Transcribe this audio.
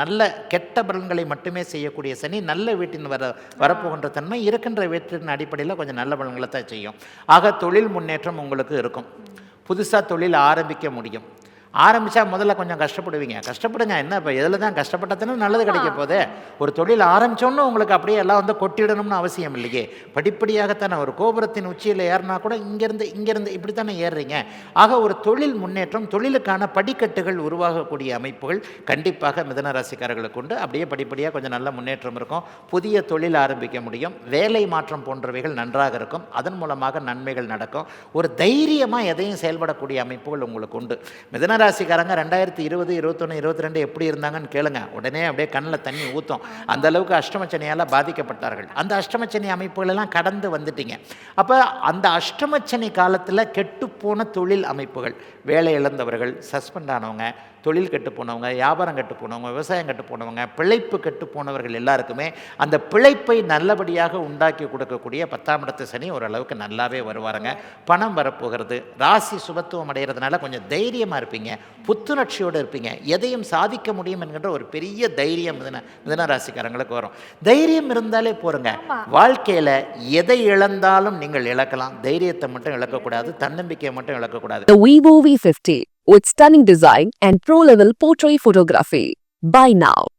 நல்ல கெட்ட பலன்களை மட்டுமே செய்யக்கூடிய சனி நல்ல வீட்டின் வர வரப்போகின்ற தன்மை இருக்கின்ற வீட்டின் அடிப்படையில் கொஞ்சம் நல்ல பலன்களை தான் செய்யும். ஆக தொழில் முன்னேற்றம் உங்களுக்கு இருக்கும். புதுசாக தொழில் ஆரம்பிக்க முடியும். ஆரம்பித்தா முதல்ல கொஞ்சம் கஷ்டப்படுவீங்க. கஷ்டப்படுங்க என்ன இப்போ இதில் தான் கஷ்டப்பட்டதுன்னு நல்லது கிடைக்க போதே ஒரு தொழில் ஆரம்பித்தோன்னு உங்களுக்கு அப்படியே எல்லாம் வந்து கொட்டிடணும்னு அவசியம் இல்லையே. படிப்படியாகத்தானே ஒரு கோபுரத்தின் உச்சியில் ஏறினா கூட இங்கேருந்து இங்கேருந்து இப்படி தானே ஏறுறீங்க. ஆக ஒரு தொழில் முன்னேற்றம் தொழிலுக்கான படிக்கட்டுகள் உருவாகக்கூடிய அமைப்புகள் கண்டிப்பாக மிதன ராசிக்காரர்களுக்கு உண்டு. அப்படியே படிப்படியாக கொஞ்சம் நல்ல முன்னேற்றம் இருக்கும். புதிய தொழில் ஆரம்பிக்க முடியும். வேலை மாற்றம் போன்றவைகள் நன்றாக இருக்கும். அதன் மூலமாக நன்மைகள் நடக்கும். ஒரு தைரியமாக எதையும் செயல்படக்கூடிய அமைப்புகள் உங்களுக்கு உண்டு. மிதன ராசிக்காரங்க ரெண்டாயிரத்தி இருபது இருபத்தொன்று இருபத்தி ரெண்டு எப்படி இருந்தாங்கன்னு கேளுங்க. உடனே அப்படியே கண்ணில் தண்ணி ஊற்றும் அந்த அளவுக்கு அஷ்டமச்சனியால் பாதிக்கப்பட்டார்கள். அந்த அஷ்டமச்சனி அமைப்புகளெல்லாம் கடந்து வந்துட்டீங்க. அப்போ அந்த அஷ்டமச்சனி காலத்தில் கெட்டுப்போன தொழில் அமைப்புகள் வேலை இழந்தவர்கள் சஸ்பெண்ட் ஆனவங்க தொழில் கெட்டு போனவங்க வியாபாரம் கெட்டு போனவங்க விவசாயம் கெட்டு போனவங்க பிழைப்பு கெட்டு போனவர்கள் எல்லாருக்குமே அந்த பிழைப்பை நல்லபடியாக உண்டாக்கி கொடுக்கக்கூடிய பத்தாம் இடத்து சனி ஓரளவுக்கு நல்லாவே வருவாருங்க. பணம் வரப்போகிறது. ராசி சுபத்துவம் அடைகிறதுனால கொஞ்சம் தைரியமாக இருப்பீங்க. இருப்பீங்க. புத்துணர்ச்சியோடு இருப்பீங்க. எதையும் சாதிக்க முடியும் என்கின்ற ஒரு பெரிய தைரியம் மிதன மிதன ராசிக்காரங்களுக்கு வரும். தைரியம் இருந்தாலே போருங்க. வாழ்க்கையில் எதை இழந்தாலும் நீங்கள் இழக்கலாம். தைரியத்தை மட்டும் இழக்கக்கூடாது. தன்னம்பிக்கையை மட்டும் இழக்கக்கூடாது. The Vivo V50 with stunning design and pro-level portrait photography. Buy now.